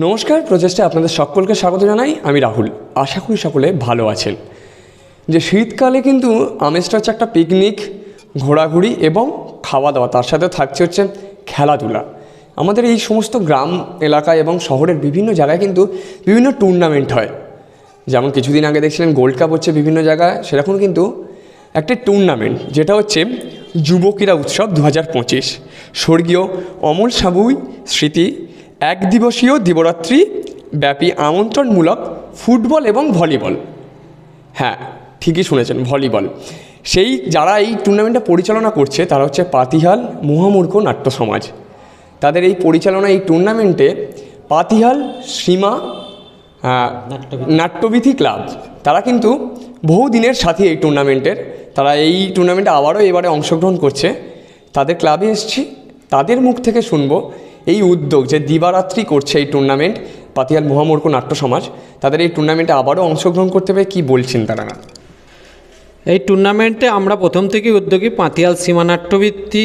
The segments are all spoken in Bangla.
নমস্কার প্রচেষ্টা আপনাদের সকলকে স্বাগত জানাই। আমি রাহুল। আশা করি সকলে ভালো আছেন। যে শীতকালে কিন্তু আমেজটা হচ্ছে একটা পিকনিক ঘোরাঘুরি এবং খাওয়া দাওয়া তার সাথে থাকছে হচ্ছে খেলাধুলা। আমাদের এই সমস্ত গ্রাম এলাকায় এবং শহরের বিভিন্ন জায়গায় কিন্তু বিভিন্ন টুর্নামেন্ট হয়। যেমন কিছুদিন আগে দেখছিলেন গোল্ড কাপ হচ্ছে বিভিন্ন জায়গায়, সেরকম কিন্তু একটি টুর্নামেন্ট যেটা হচ্ছে যুব ক্রীড়া উৎসব দু হাজার পঁচিশ। স্বর্গীয় অমল সাবুই স্মৃতি এক দিবসীয় দিবরাত্রি ব্যাপী আমন্ত্রণমূলক ফুটবল এবং ভলিবল। হ্যাঁ ঠিকই শুনেছেন ভলিবল। সেই যারা এই টুর্নামেন্টটা পরিচালনা করছে তারা হচ্ছে পাতিহাল মহামূর্খ নাট্য সমাজ। তাদের এই পরিচালনা এই টুর্নামেন্টে পাতিহাল সীমা নাট্যবিধি ক্লাব। তারা কিন্তু বহু দিনের সাথী এই টুর্নামেন্টের। তারা এই টুর্নামেন্টে আবারও এবারে অংশগ্রহণ করছে। তাদের ক্লাবে এসেছি। তাদের মুখ থেকে শুনব এই উদ্যোগ যে দিবারাত্রি করছে এই টুর্নামেন্ট পাতিয়াল মহামূর্খ নাট্য সমাজ, তাদের এই টুর্নামেন্টে আবারও অংশগ্রহণ করতে পেরে কী বলছেন তারা? এই টুর্নামেন্টে আমরা প্রথম থেকেই উদ্যোগী পাতিয়াল সীমানাট্যবৃত্তি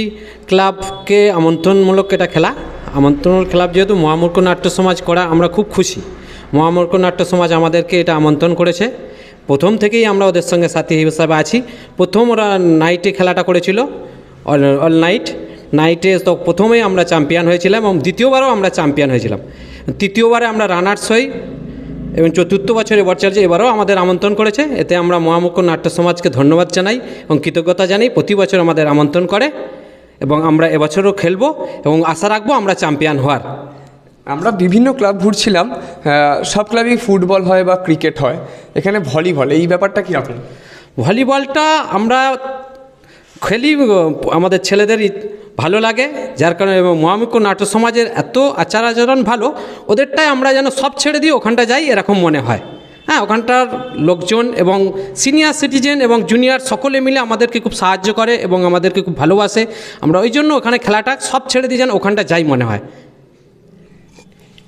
ক্লাবকে আমন্ত্রণমূলক এটা খেলা। আমন্ত্রণ ক্লাব যেহেতু মহামূর্খ নাট্য সমাজ করা আমরা খুব খুশি। মহামূর্খ নাট্য সমাজ আমাদেরকে এটা আমন্ত্রণ করেছে। প্রথম থেকেই আমরা ওদের সঙ্গে সাথী হিসাবে আছি। প্রথম ওরা নাইটে খেলাটা করেছিল। অল অল নাইট নাইটে তো প্রথমেই আমরা চ্যাম্পিয়ন হয়েছিলাম এবং দ্বিতীয়বারও আমরা চ্যাম্পিয়ন হয়েছিলাম। তৃতীয়বারে আমরা রানার্স হই এবং চতুর্থ বছর এবার চলছে এবারও আমাদের আমন্ত্রণ করেছে। এতে আমরা মহামুখ্য নাট্য সমাজকে ধন্যবাদ জানাই এবং কৃতজ্ঞতা জানাই। প্রতি বছর আমাদের আমন্ত্রণ করে এবং আমরা এবছরও খেলব এবং আশা রাখব আমরা চ্যাম্পিয়ন হওয়ার। আমরা বিভিন্ন ক্লাব ঘুরছিলাম সব ক্লাবেই ফুটবল হয় বা ক্রিকেট হয়। এখানে ভলিবল এই ব্যাপারটা কীরকম ভলিবলটা আমরা খেলি আমাদের ছেলেদের ভালো লাগে, যার কারণে এবং মহামুখ্য নাট্য সমাজের এত আচার আচরণ ভালো, ওদেরটাই আমরা যেন সব ছেড়ে দিয়ে ওখানটা যাই এরকম মনে হয়। হ্যাঁ ওখানটার লোকজন এবং সিনিয়র সিটিজেন এবং জুনিয়র সকলে মিলে আমাদেরকে খুব সাহায্য করে এবং আমাদেরকে খুব ভালোবাসে। আমরা ওই জন্য ওখানে খেলাটা সব ছেড়ে দিয়ে যেন ওখানটা যাই মনে হয়।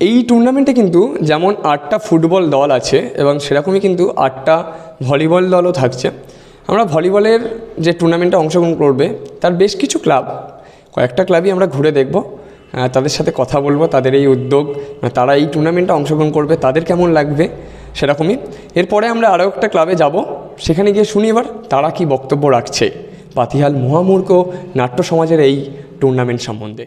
এই টুর্নামেন্টে কিন্তু যেমন আটটা ফুটবল দল আছে এবং সেরকমই কিন্তু আটটা ভলিবল দলও থাকছে। আমরা ভলিবলের যে টুর্নামেন্টে অংশগ্রহণ করবে, তার বেশ কিছু ক্লাব কয়েকটা ক্লাবই আমরা ঘুরে দেখব। তাদের সাথে কথা বলব, তাদের এই উদ্যোগ তারা এই টুর্নামেন্টে অংশগ্রহণ করবে, তাদের কেমন লাগবে সেরকমই। এরপরে আমরা আরও একটা ক্লাবে যাব, সেখানে গিয়ে শুনি এবার তারা কি বক্তব্য রাখছে পাতিহাল মহামূর্খ নাট্য সমাজের এই টুর্নামেন্ট সম্বন্ধে।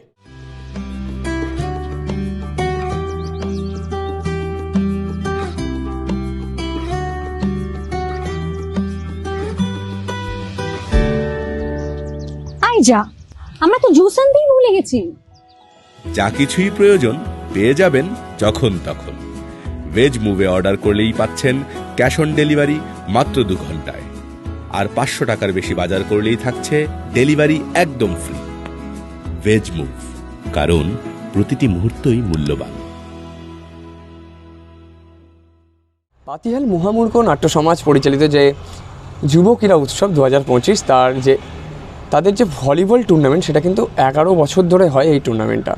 যা। আমরা তো জুস আনতেই ভুলে গেছি। যা কিছুই প্রয়োজন পেয়ে যাবেন যখন তখন। ভেজ মুভে অর্ডার করলেই পাচ্ছেন ক্যাশ অন ডেলিভারি মাত্র দু ঘন্টায়। আর পাঁচশো টাকার বেশি বাজার করলেই থাকছে ডেলিভারি একদম ফ্রি ভেজ মুভ কারণ প্রতিটি মুহূর্তই মূল্যবান। পাতিহাল মহামূর্খ নাট্য সমাজ পরিচালিত যে যুব ক্রীড়া উৎসব দু হাজার পঁচিশ তার যে তাদের যে ভলিবল টুর্নামেন্ট সেটা কিন্তু এগারো বছর ধরে হয় এই টুর্নামেন্টটা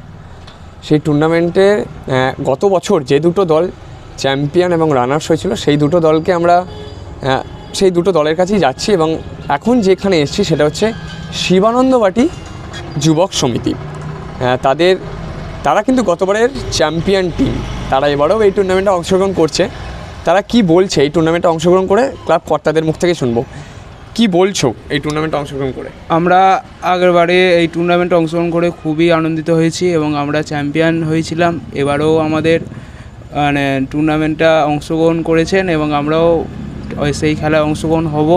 সেই টুর্নামেন্টে গত বছর যে দুটো দল চ্যাম্পিয়ন এবং রানার্স হয়েছিল, সেই দুটো দলকে আমরা সেই দুটো দলের কাছেই যাচ্ছি এবং এখন যেখানে এসেছি সেটা হচ্ছে শিবানন্দ বাটি যুবক সমিতি। তাদের, তারা কিন্তু গতবারের চ্যাম্পিয়ন টিম তারা এবারেও এই টুর্নামেন্টে অংশগ্রহণ করছে। তারা কি বলছে এই টুর্নামেন্টে অংশগ্রহণ করে? ক্লাব কর্তাদের মুখ থেকে শুনব। কি বলছো এই টুর্নামেন্টে অংশগ্রহণ করে? আমরা আগেরবারে এই টুর্নামেন্টে অংশগ্রহণ করে খুবই আনন্দিত হয়েছি এবং আমরা চ্যাম্পিয়ন হয়েছিলাম। এবারেও আমাদের মানে টুর্নামেন্টটা অংশগ্রহণ করেছেন এবং আমরাও ওই সেই খেলায় অংশগ্রহণ হব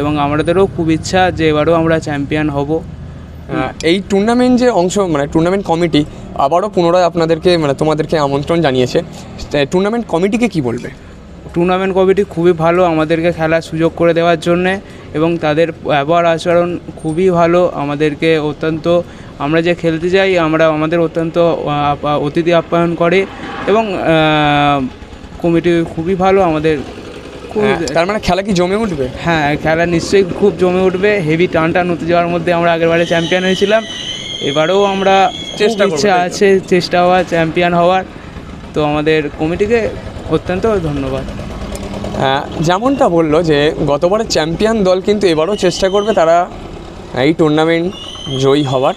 এবং আমাদেরও খুব ইচ্ছা যে এবারেও আমরা চ্যাম্পিয়ন হব। এই টুর্নামেন্ট যে অংশ মানে টুর্নামেন্ট কমিটি আবারও পুনরায় আপনাদেরকে মানে তোমাদেরকে আমন্ত্রণ জানিয়েছে। টুর্নামেন্ট কমিটিকে কি বলবে? টুর্নামেন্ট কমিটি খুবই ভালো আমাদেরকে খেলার সুযোগ করে দেওয়ার জন্যে এবং তাদের ব্যবহার আচরণ খুবই ভালো আমাদেরকে অত্যন্ত আমরা যে খেলতে যাই আমরা আমাদের অত্যন্ত অতিথি আপ্যায়ন করে এবং কমিটি খুবই ভালো আমাদের তার মানে খেলা কি জমে উঠবে? হ্যাঁ খেলা নিশ্চয়ই খুব জমে উঠবে। হেভি টান টান হতে যাওয়ার মধ্যে আমরা আগেরবারে চ্যাম্পিয়ন হয়েছিলাম। এবারেও আমরা চেষ্টা ইচ্ছা আছে চেষ্টা হওয়ার চ্যাম্পিয়ন হওয়ার। তো আমাদের কমিটিকে অত্যন্ত ধন্যবাদ। যেমনটা বলল যে গতবারের চ্যাম্পিয়ন দল কিন্তু এবারও চেষ্টা করবে তারা এই টুর্নামেন্ট জয়ী হওয়ার।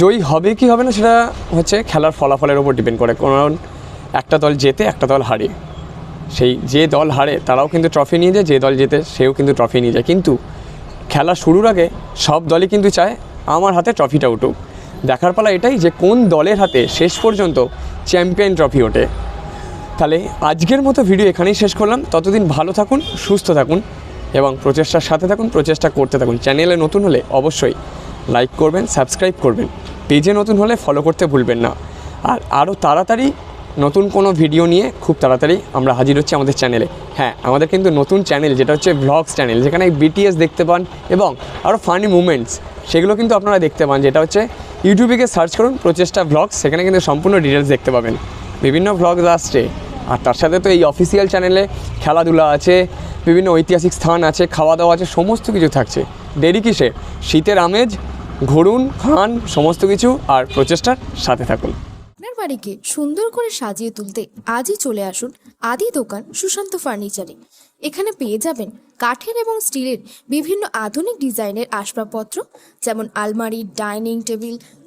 জয়ী হবে কি হবে না সেটা হচ্ছে খেলার ফলাফলের ওপর ডিপেন্ড করে, কারণ একটা দল জেতে একটা দল হারে। সেই যে দল হারে তারাও কিন্তু ট্রফি নিয়ে যায়, যে দল জেতে সেও কিন্তু ট্রফি নিয়ে যায়। কিন্তু খেলা শুরুর আগে সব দলই কিন্তু চায়, আমার হাতে ট্রফিটা উঠুক। দেখার পালা এটাই যে কোন দলের হাতে শেষ পর্যন্ত চ্যাম্পিয়ন ট্রফি ওঠে। তাহলে আজকের মতো ভিডিও এখানেই শেষ করলাম। ততদিন ভালো থাকুন, সুস্থ থাকুন এবং প্রচেষ্টার সাথে থাকুন, প্রচেষ্টা করতে থাকুন। চ্যানেলে নতুন হলে অবশ্যই লাইক করবেন, সাবস্ক্রাইব করবেন। পেজে নতুন হলে ফলো করতে ভুলবেন না। আর আরও তাড়াতাড়ি নতুন কোনো ভিডিও নিয়ে খুব তাড়াতাড়ি আমরা হাজির হচ্ছি আমাদের চ্যানেলে। হ্যাঁ আমাদের কিন্তু নতুন চ্যানেল, যেটা হচ্ছে ভ্লগস চ্যানেল, যেখানে বিটিএস দেখতে পান এবং আরও ফানি মুমেন্টস, সেগুলো কিন্তু আপনারা দেখতে পান। যেটা হচ্ছে ইউটিউবে সার্চ করুন, প্রচেষ্টা ভ্লগস সেখানে কিন্তু সম্পূর্ণ ডিটেলস দেখতে পাবেন। বিভিন্ন ভ্লগস আসছে আর তার সাথে তো এই অফিসিয়াল চ্যানেলে খেলাধুলা আছে, বিভিন্ন ঐতিহাসিক স্থান আছে খাওয়া দাওয়া আছে, সমস্ত কিছু থাকছে। দেরি কিসে শীতের আমেজ, ঘুরুন, খান, সমস্ত কিছু আর প্রচেষ্টার সাথে থাকুন। আপনার বাড়িকে সুন্দর করে সাজিয়ে তুলতে আজই চলে আসুন আদি দোকান সুশান্ত ফার্নিচারে এখানে পেয়ে যাবেন কাঠের এবং স্টিলের বিভিন্ন আধুনিক ডিজাইনের আসবাবপত্র, যেমন আলমারি, ডাইনিং টেবিল